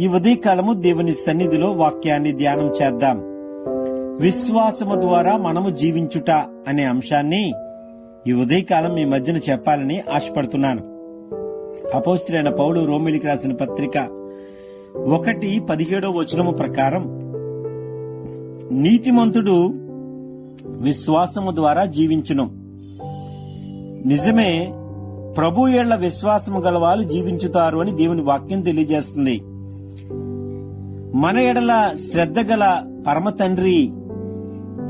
ఈ ఉదయకాలము దేవుని సన్నిధిలో వాక్యాన్ని ధ్యానం చేద్దాం. విశ్వాసము ద్వారా మనము జీవించుట అనే అంశాన్ని ఈ ఉదయకాలం మీ మధ్యన చెప్పాలని ఆశపడుతున్నాను. అపోస్త్రైన పౌలు రోమిలికి రాసిన పత్రిక ఒకటి పదిహేడో వచనము ప్రకారం నీతిమంతుడు విశ్వాసము ద్వారా జీవించును. నిజమే ప్రభు ఏళ్ళ విశ్వాసము గల వాళ్ళు జీవించుతారు అని దేవుని వాక్యం తెలియజేస్తుంది. మన ఎడల శ్రద్ధ గల పరమ తండ్రి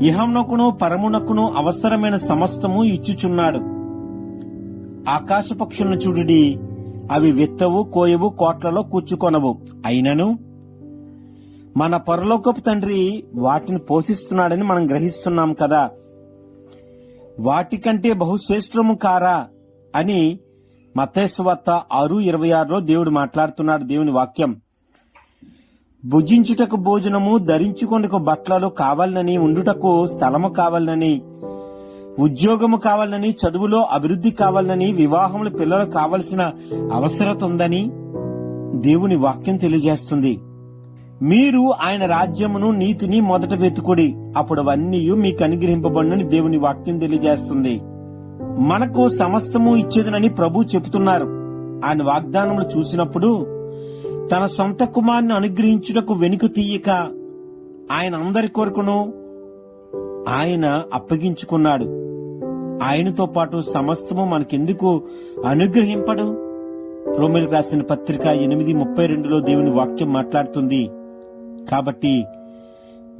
ఇహమునకును పరమునకును అవసరమైన సమస్తము ఇచ్చుచున్నాడు. ఆకాశ పక్షులను చూడుడి అవి విత్తవు కోయవు కోట్లలో కూర్చుకొనవు. అయినను మన పరలోకపు తండ్రి వాటిని పోషిస్తున్నాడని మనం గ్రహిస్తున్నాం కదా. వాటికంటే బహుశ్రేష్టము కారా అని మతేశ్వత ఆరు ఇరవై ఆరులో దేవుడు మాట్లాడుతున్నాడు దేవుని వాక్యం. భుజించుటకు భోజనము ధరించుకొండకు బట్టలు కావాలని ఉండుటకు స్థలము కావాలని ఉద్యోగము కావాలని చదువులో అభివృద్ధి కావాలని వివాహములు పిల్లలు కావలసిన అవసరత ఉందని దేవుని వాక్యం తెలియజేస్తుంది. మీరు ఆయన రాజ్యమును నీతిని మొదట వెతుకుడి. అప్పుడు అవన్నీ మీకు అనుగ్రహింపబడినని దేవుని వాక్యం తెలియజేస్తుంది. మనకు సమస్తము ఇచ్చేదనని ప్రభు చెబుతున్నారు. ఆయన వాగ్దానములు చూసినప్పుడు తన సొంత కుమారుని అనుగ్రహించుటకు వెనుక తీయక ఆయన అందరి కొరకును ఆయన అప్పగించుకున్నాడు. ఆయనతో పాటు సమస్తము మనకెందుకు అనుగ్రహింపడు? రోమిల్ రాసిన పత్రిక ఎనిమిది ముప్పై రెండులో దేవుని వాక్యం మాట్లాడుతుంది. కాబట్టి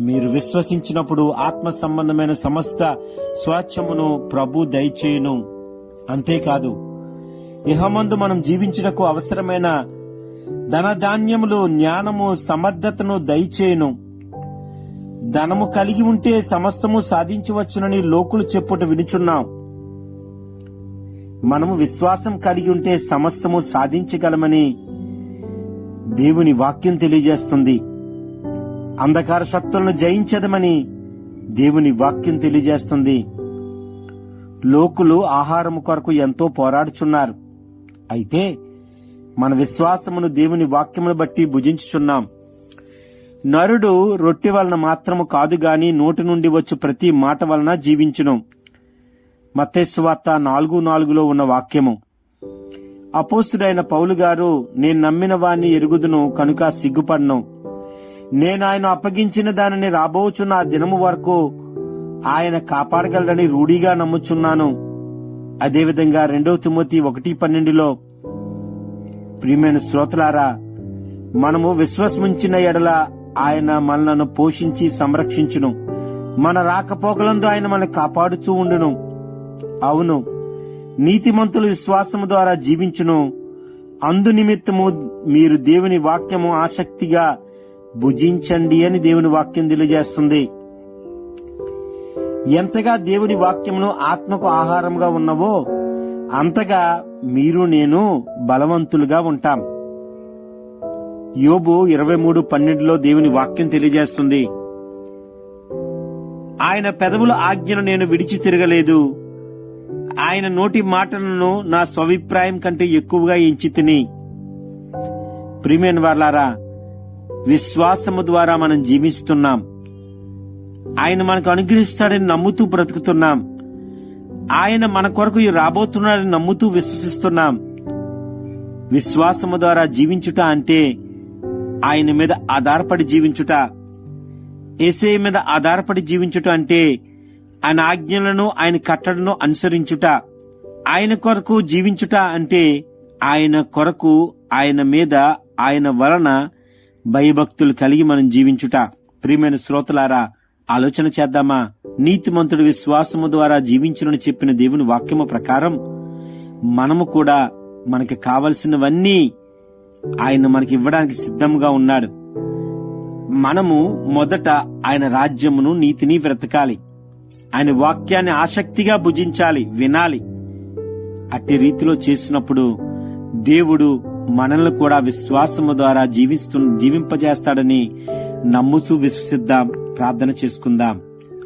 మీరు విశ్వసించినప్పుడు ఆత్మ సంబంధమైన సమస్త స్వాచ్ఛమును ప్రభు దయచేయును. అంతేకాదు ఇహమందు మనం జీవించుటకు అవసరమైన ధనధాన్యములు జ్ఞానము సమర్థతను దయచేయను. ధనము కలిగి ఉంటే సమస్తము సాధించవచ్చునని లోకులు చెప్పుట వినుచున్నాం. మనము విశ్వాసం కలిగి ఉంటే సమస్తము సాధించగలమని దేవుని వాక్యం తెలియజేస్తుంది. అంధకార శక్తులను జయించదమని దేవుని వాక్యం తెలియజేస్తుంది. లోకులు ఆహారము కొరకు ఎంతో పోరాడుచున్నారు. అయితే మన విశ్వాసమును దేవుని వాక్యమును బట్టి భుజించుచున్నాం. నరుడు రొట్టె వలన మాత్రము కాదు గాని నోటి నుండి వచ్చు ప్రతి మాట వలన జీవించును. మతేశ్వార్త నాలుగు నాలుగులో ఉన్న వాక్యము. అపోస్తుడైన పౌలు గారు నేను నమ్మిన వాణ్ణి ఎరుగుదును కనుక సిగ్గుపడ్ను. నేను ఆయన అప్పగించిన దానిని రాబోచున్న ఆ దినము వరకు ఆయన కాపాడగలడని రూఢీగా నమ్ముచున్నాను. అదేవిధంగా రెండవ తిమ్మతి ఒకటి పన్నెండులో ప్రియమైన శ్రోతలారా మనము విశ్వసించిన ఎడల ఆయన మనలను పోషించి సంరక్షించును. మన రాకపోకలందు ఆయన మనల్ని కాపాడుతూ ఉండును. అవును నీతిమంతులు విశ్వాసము ద్వారా జీవించును. అందు నిమిత్తము మీరు దేవుని వాక్యము ఆసక్తిగా భుజించండి అని దేవుని వాక్యం తెలియజేస్తుంది. ఎంతగా దేవుని వాక్యమును ఆత్మకు ఆహారంగా ఉన్నవో అంతగా మీరు నేను బలవంతులుగా ఉంటాం. యోబు ఇరవై మూడు పన్నెండులో దేవుని వాక్యం తెలియజేస్తుంది. ఆయన పెదవుల ఆజ్ఞను నేను విడిచి తిరగలేదు. ఆయన నోటి మాటలను నా స్వభిప్రాయం కంటే ఎక్కువగా ఎంచి తిని. ప్రిమియన్ వార్లారా విశ్వాసము ద్వారా మనం జీవిస్తున్నాం. ఆయన మనకు అనుగ్రహిస్తాడని నమ్ముతూ బ్రతుకుతున్నాం. ఆయన మన కొరకు రాబోతున్నాడని నమ్ముతూ విశ్వసిస్తున్నాం. విశ్వాసము ద్వారా జీవించుట అంటే ఆయన మీద ఆధారపడి జీవించుట. ఏసే మీద ఆధారపడి జీవించుట అంటే ఆయన ఆజ్ఞలను ఆయన కట్టడను అనుసరించుట. ఆయన కొరకు జీవించుట అంటే ఆయన కొరకు ఆయన మీద ఆయన వలన భయభక్తులు కలిగి మనం జీవించుట. ప్రియమైన శ్రోతలారా ఆలోచన చేద్దామా? నీతిమంతుడు విశ్వాసము ద్వారా జీవించునని చెప్పిన దేవుని వాక్యము ప్రకారం మనము కూడా మనకి కావలసినవన్నీ ఆయన మనకి ఇవ్వడానికి సిద్ధంగా ఉన్నాడు. మనము మొదట ఆయన రాజ్యమును నీతిని బ్రతకాలి ఆయన వాక్యాన్ని ఆసక్తిగా భుజించాలి వినాలి. అట్టి రీతిలో చేసినప్పుడు దేవుడు మనల్ని కూడా విశ్వాసము ద్వారా జీవిస్తు జీవింపజేస్తాడని నమ్ముతూ విశ్వసిద్దాం ప్రార్థన చేసుకుందాం.